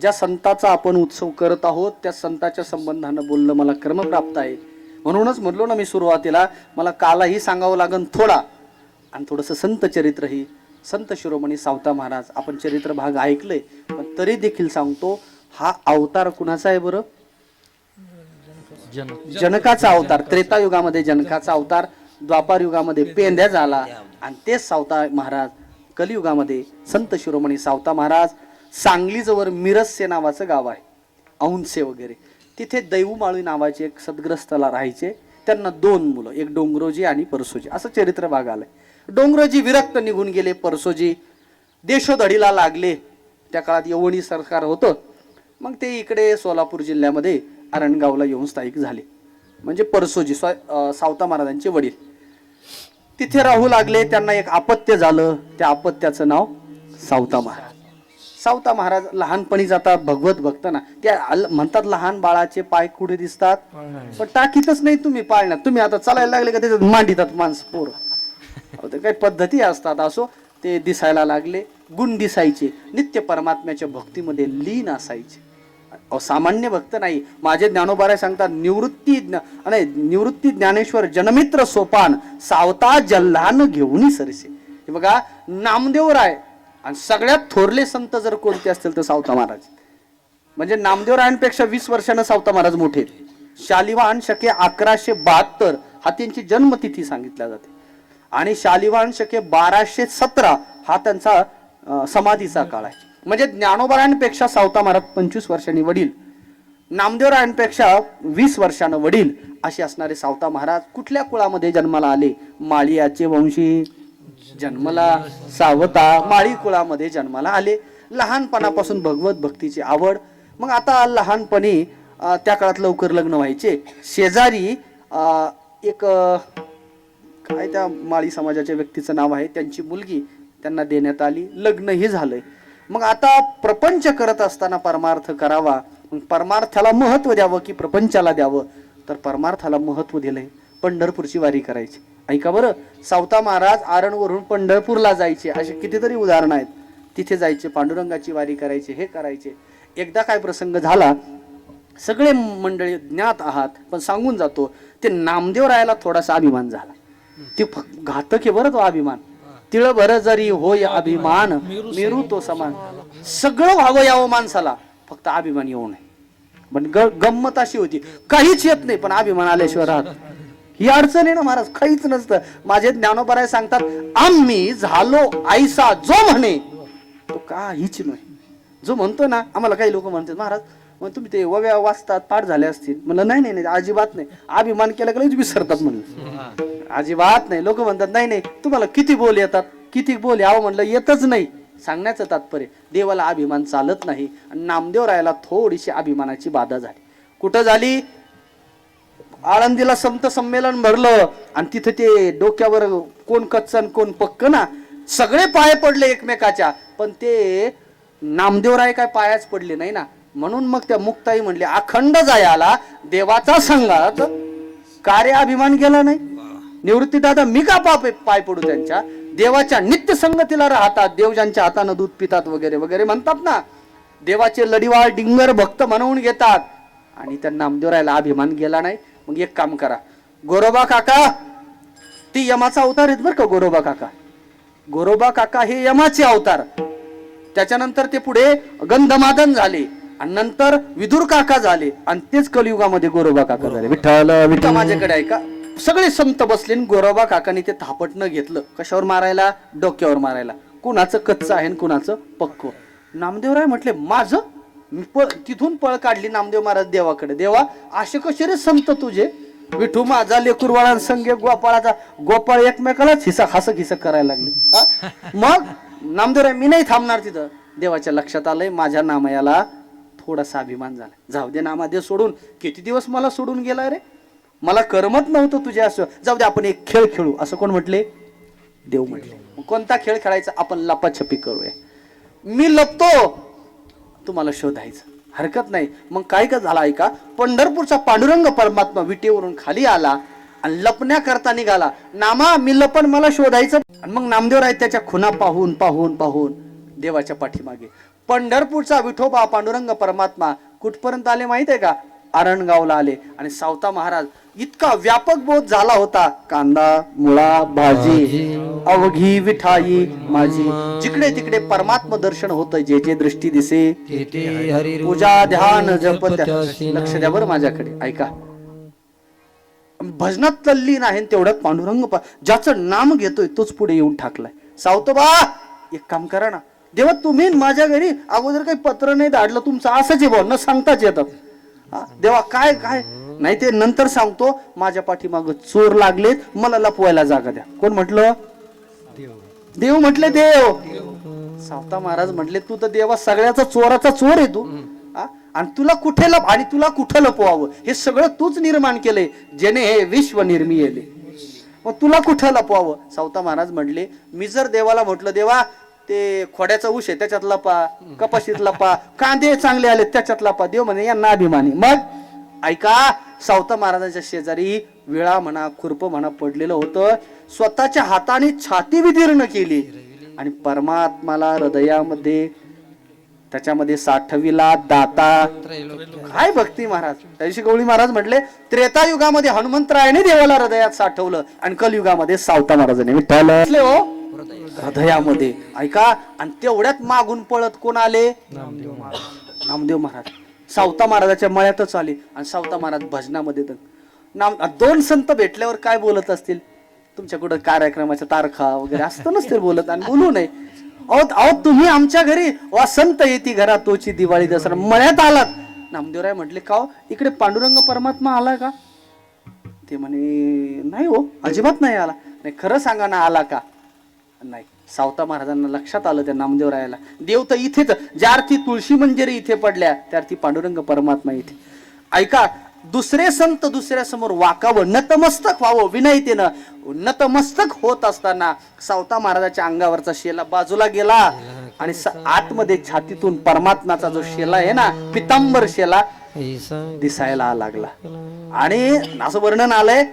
ज्या संताचा आपण उत्सव करत आहोत त्या संताच्या संबंधानं बोलणं मला क्रमप्राप्त आहे. म्हणूनच म्हणलो ना मी सुरुवातीला मला कालाही सांगावं लागन थोडा. आणि थोडंसं संत चरित्रही संत शिरोमणी सावता महाराज आपण चरित्र भाग ऐकलंय पण तरी देखील सांगतो हा अवतार कुणाचा आहे बरं? जनकाचा अवतार त्रेता युगामध्ये जनकाचा अवतार द्वापार युगामध्ये पेंद्या झाला. आणि तेच सावता महाराज कलियुगामध्ये संत शिरोमणी सावता महाराज सांगलीजवळ मिरस्से नावाचं गाव आहे. औंसे वगैरे. तिथे दैवमाळी नावाचे एक सद्ग्रस्तला राहायचे. त्यांना दोन मुलं एक डोंगरोजी आणि परसोजी. असं चरित्र भाग आलंय डोंगरोजी विरक्त निघून गेले परसोजी देशोधडीला लागले. त्या काळात यवणी सरकार होतं. मग ते इकडे सोलापूर जिल्ह्यामध्ये आरणगावला येऊन स्थायिक झाले. म्हणजे परसोजी स्व सावता महाराजांचे वडील. तिथे राहू लागले त्यांना एक अपत्य झालं. त्या अपत्याचं नाव सावता महाराज. सावता महाराज लहानपणी जातात भगवत भक्त ना ते अल- म्हणतात लहान बाळाचे पाय कुठे दिसतात? पण टाकीतच नाही तुम्ही पाळण्यात. तुम्ही आता चालायला लागले का त्याच्यात मांडितात माणसं पोर? ते काही पद्धती असतात असो ते दिसायला लागले गुण दिसायचे नित्य परमात्म्याच्या भक्तीमध्ये लीन असायचे. अहो, सामान्य भक्त नाही. माझे ज्ञानोबाराय सांगतात निवृत्ती ज्ञ- नाही निवृत्ती ज्ञानेश्वर जनमित्र सोपान सावता जल्हान घेऊन सरसे. हे बघा नामदेव राय आणि सगळ्यात थोरले संत जर कोणते असतील तर सावता महाराज. म्हणजे नामदेवरायांपेक्षा वीस वर्षानं सावता महाराज मोठे आहेत. शालिवाहन शके अकराशे बहात्तर हा त्यांची जन्मतिथी सांगितल्या जाते. आणि शालिवाहन शके बाराशे सतरा हा त्यांचा समाधीचा काळ आहे. म्हणजे ज्ञानोबरायांपेक्षा सावता महाराज पंचवीस वर्षांनी वडील. नामदेवरायांपेक्षा वीस वर्षानं वडील असे असणारे सावता महाराज कुठल्या कुळामध्ये जन्माला आले? माळियाचे वंशी जन्मला सावता माळी कुळामध्ये जन्माला आले. लहानपणापासून भगवत भक्तीची आवड. मग आता लहानपणी त्या काळात लवकर लग्न व्हायचे. शेजारी एक काय त्या माळी समाजाच्या व्यक्तीचं नाव आहे त्यांची मुलगी त्यांना देण्यात आली. लग्नही झालंय. मग आता प्रपंच करत असताना परमार्थ करावा. मग परमार्थाला महत्त्व द्यावं की प्रपंचाला द्यावं? तर परमार्थाला महत्त्व दिलंय. पंढरपूरची वारी करायची. ऐका बरं सावता महाराज आरणवरून पंढरपूरला जायचे. असे कितीतरी उदाहरणं आहेत. तिथे जायचे पांडुरंगाची वारी करायचे हे करायचे. एकदा काय प्रसंग झाला सगळे मंडळी ज्ञात आहात पण सांगून जातो ते नामदेव रायाला थोडासा अभिमान झाला. ते घातक आहे बरं तो अभिमान. तिळ भर जरी होय अभिमान मेरू तो समान. सगळं व्हावं यावं माणसाला फक्त अभिमान येऊ नये. पण ग गंमत अशी होती काहीच येत नाही पण अभिमान आल्याशिवाय राहत ही अडचण आहे ना महाराज काहीच नसतं. माझे ज्ञानोबराय सांगतात आम्ही झालो आईसा जो म्हणे. तो काहीच नाही. जो म्हणतो ना आम्हाला काही लोक म्हणतात महाराज मग तुम्ही ते वव्या वाचतात पाठ झाले असतील. म्हणलं नाही नाही नाही अजिबात नाही. अभिमान केला लगेच विसरतात म्हणलं. अजिबात नाही. लोक म्हणतात नाही नाही तुम्हाला किती बोल येतात? किती बोल यावं? म्हणलं येतच नाही. सांगण्याचं तात्पर्य देवाला अभिमान चालत नाही आणि नामदेव रायाला थोडीशी अभिमानाची बाधा झाली. कुठं झाली? आळंदीला संत संमेलन भरलं आणि तिथं ते डोक्यावर कोण कच्चन आणि कोण पक्क ना सगळे पाय पडले एकमेकाच्या. पण ते नामदेवराय काय पायाच पडले नाही ना. म्हणून मग त्या मुक्ताई म्हणले अखंड जायाला देवाचा संघात कार्य अभिमान गेला नाही. निवृत्ती दादा मी का पाप पाय पडू त्यांच्या. देवाच्या नित्य संगतीला राहतात देव ज्यांच्या हातानं दूध पितात वगैरे वगैरे म्हणतात ना. देवाचे लढीवाळ डिंगर भक्त म्हणवून घेतात. आणि त्या नामदेवरायला अभिमान गेला नाही. मग एक काम करा. गोरोबा काका ती यमाचा अवतार आहेत बरं का गोरोबा काका. गोरोबा काका हे यमाचे अवतार. त्याच्यानंतर ते पुढे गंधमादन झाले आणि नंतर विदुर काका झाले आणि तेच कलियुगामध्ये गोरोबा काका झाले. विठ्ठल विठ्ठल. माझ्याकडे आहे का? सगळे संत बसले आणि गोरोबा काकाने ते थापटणं घेतलं. कशावर मारायला? डोक्यावर मारायला. कुणाचं कच्चं आहे कुणाचं पक्क? नामदेवराय म्हटले माझं पळ तिथून पळ काढली नामदेव महाराज देवाकडे. देवा असे कसे रे संत तुझे? विठू माझा लेकुरवाळा संगे गोपाळाचा गोपाळ एकमेकालाच हिसा हसक हिसक करायला लागले. मग? नामदेव मी नाही थांबणार तिथं. देवाच्या लक्षात आलंय माझ्या नामयाला थोडासा अभिमान झाला जाऊ दे नामादेव सोडून. किती दिवस मला सोडून गेला रे? मला करमत नव्हतं तुझ्या असं. जाऊ दे आपण एक खेळ खेळू. असं कोण म्हटले? देव म्हटले. कोणता खेळ खेळायचा? आपण लपाछपी करूया. मी लपतो. तुम्हाला शोधायचं. हरकत नाही. मग काय का झाला ऐका? पंढरपूरचा पांडुरंग परमात्मा विटेवरून खाली आला आणि लपण्याकरता निघाला. नामा मी लपण मला शोधायचं. मग नामदेव राय त्याच्या खुना पाहून पाहून पाहून देवाच्या पाठीमागे. पंढरपूरचा विठोबा पांडुरंग परमात्मा कुठपर्यंत आले माहीत आहे का? आरणगावला आले. आणि सावता महाराज इतका व्यापक बोध झाला होता. कांदा मुळा भाजी अवघी विठाई माझी. जिकडे तिकडे परमात्म दर्शन होत जे जे दृष्टी दिसे पूजा ध्यान जप लक्ष द्या बरं माझ्याकडे ऐका. भजनात तल्लीन आहे तेवढ्यात पांडुरंग पा- ज्याचं नाम घेतोय तोच पुढे येऊन टाकलाय सावतोबा एक काम करा ना. देवा तुम्ही माझ्या घरी अगोदर काही पत्र नाही धाडलं तुमचं असंच आहे भाऊ न सांगताच येतं. देवा काय काय? नाही ते नंतर सांगतो माझ्या पाठीमाग चोर लागलेत मला लपवायला जागा द्या. कोण म्हटलं? देव. म्हटले देव. सावता महाराज म्हटले तू तर देवा सगळ्याचा चोराचा चोर आहे तू? आणि तुला कुठे लप आणि तुला कुठं लपवावं? हे सगळं तूच निर्माण केलंय जेणे हे विश्व निर्मिले मग तुला कुठं लपवावं? सावता महाराज म्हटले मी जर देवाला म्हटलं देवा ते खोड्याचा ऊस आहे त्याच्यात लपा. कपाशीत लपा. कांदे चांगले आले त्याच्यात लपा. देव म्हणे यांना अभिमानी. मग ऐका सावता महाराजांच्या शेजारी विळा म्हणा खुरप म्हणा पडलेलं होतं. स्वतःच्या हाताने छाती विदीर्ण केली. आणि परमात्माला हृदयामध्ये त्याच्यामध्ये साठविला दाता. काय भक्ती महाराज? त्यादिवशी गवळी महाराज म्हटले त्रेतायुगामध्ये हनुमंतरायाने देवाला हृदयात साठवलं आणि कलयुगामध्ये सावता महाराजांनी विठ्ठल. हो? हृदयामध्ये. ऐका आणि तेवढ्यात मागून पळत कोण आले? नामदेव महाराज. सावता महाराजाच्या मळ्यातच आले आणि सावता महाराज भजनामध्ये तर नाम दोन संत भेटल्यावर काय बोलत असतील? तुमच्या कुठं कार्यक्रमाच्या तारखा वगैरे असतं नसतील बोलत आणि बोलू नये. अहो अहो तुम्ही आमच्या घरी वा संत येते घरा तोची दिवाळी दसरा मळ्यात आलात. नामदेवराय म्हटले का हो, इकडे पांडुरंग परमात्मा आला का? ते म्हणे नाही हो अजिबात नाही आला. नाही खरं सांगा ना आला का? नाही. सावता महाराजांना लक्षात आलं त्या नामदेवरायाला देव तर इथेच. ज्या अर्थी तुळशी मंजिरी इथे पडल्या त्या अर्थी पांडुरंग परमात्मा इथे. ऐका दुसरे संत दुसऱ्या समोर वाकावं नतमस्तक व्हावं विनयतेनं. नतमस्तक होत असताना सावता महाराजाच्या अंगावरचा शेला बाजूला गेला. आणि आतमध्ये छातीतून परमात्माचा जो शेला आहे ना पितांबर शेला दिसायला लागला. आणि असं वर्णन आलंय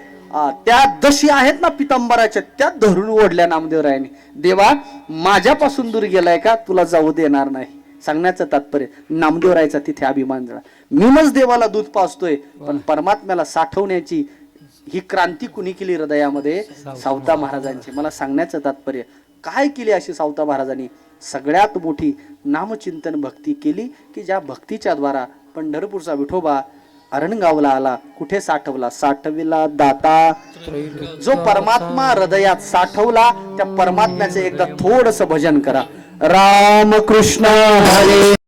त्या दशी आहेत ना पितांबराच्या त्या धरून ओढल्या नामदेवरायाने. देवा माझ्यापासून दूर गेलाय का? तुला जाऊ देणार नाही. सांगण्याचं तात्पर्य नामदेवरायचा तिथे अभिमान झाला मीच देवाला दूध पाजतोय पण परमात्म्याला साठवण्याची ही क्रांती कुणी केली हृदयामध्ये? सावता महाराजांची. मला सांगण्याचं तात्पर्य काय केली अशी सावता महाराजांनी? सगळ्यात मोठी नामचिंतन भक्ती केली की ज्या भक्तीच्या द्वारा पंढरपूरचा विठोबा अरणगावला आला कुठे साठवला? साठविला दाता. जो परमात्मा हृदयात साठवला त्या परमात्म्याचे एकदा थोडस भजन करा. राम कृष्ण हरे.